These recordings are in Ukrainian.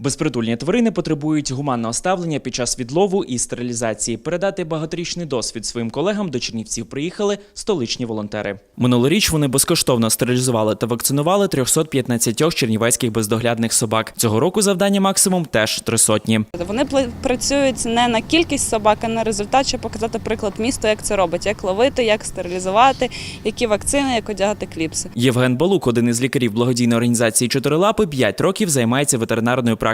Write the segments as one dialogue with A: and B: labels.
A: Безпритульні тварини потребують гуманного ставлення під час відлову і стерилізації. Передати багаторічний досвід своїм колегам до Чернівців приїхали столичні волонтери. Минулоріч вони безкоштовно стерилізували та вакцинували 315 чернівецьких бездоглядних собак. Цього року завдання максимум теж три сотні.
B: Вони працюють не на кількість собак, а на результат, щоб показати приклад місту, як це робить, як ловити, як стерилізувати, які вакцини, як одягати кліпси.
A: Євген Балук, один із лікарів благодійної організації Чотирилапи, 5 років займається ветеринарною практикою.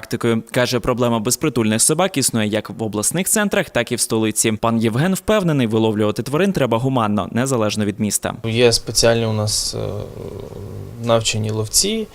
A: Каже, проблема безпритульних собак існує як в обласних центрах, так і в столиці. Пан Євген впевнений, виловлювати тварин треба гуманно, незалежно від міста.
C: Є спеціальні у нас е, навчені ловці,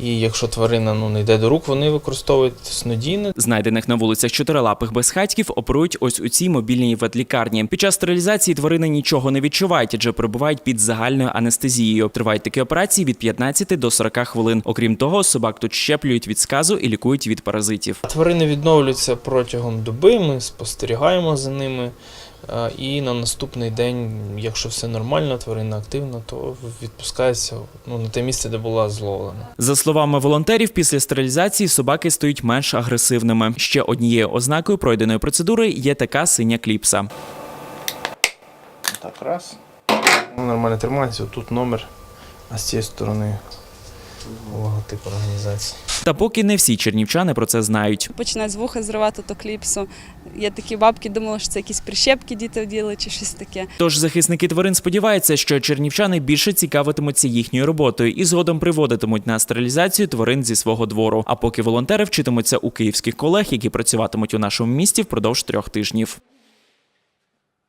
C: і якщо тварина ну, не йде до рук, вони використовують снодійне.
A: Знайдених на вулицях чотирилапих безхатьків оперують ось у цій мобільній ветлікарні. Під час стерилізації тварини нічого не відчувають, адже перебувають під загальною анестезією. Тривають такі операції від 15 до 40 хвилин. Окрім того, собак тут щеплюють від сказу і лікують від паразитів.
C: Тварини відновлюються протягом доби, ми спостерігаємо за ними. І на наступний день, якщо все нормально, тварина активна, то відпускається ну, на те місце, де була зловлена.
A: За словами волонтерів, після стерилізації собаки стають менш агресивними. Ще однією ознакою пройденої процедури є така синя кліпса.
C: Так, раз. Ну, Нормально тримається, тут номер, а з цієї сторони логотип організації.
A: Та поки не всі чернівчани про це знають.
B: Починають з вуха зривати ту кліпсу. Є такі бабки, думали, що це якісь прищепки діти вділи чи щось таке.
A: Тож захисники тварин сподіваються, що чернівчани більше цікавитимуться їхньою роботою і згодом приводитимуть на стерилізацію тварин зі свого двору. А поки волонтери вчитимуться у київських колег, які працюватимуть у нашому місті впродовж трьох тижнів.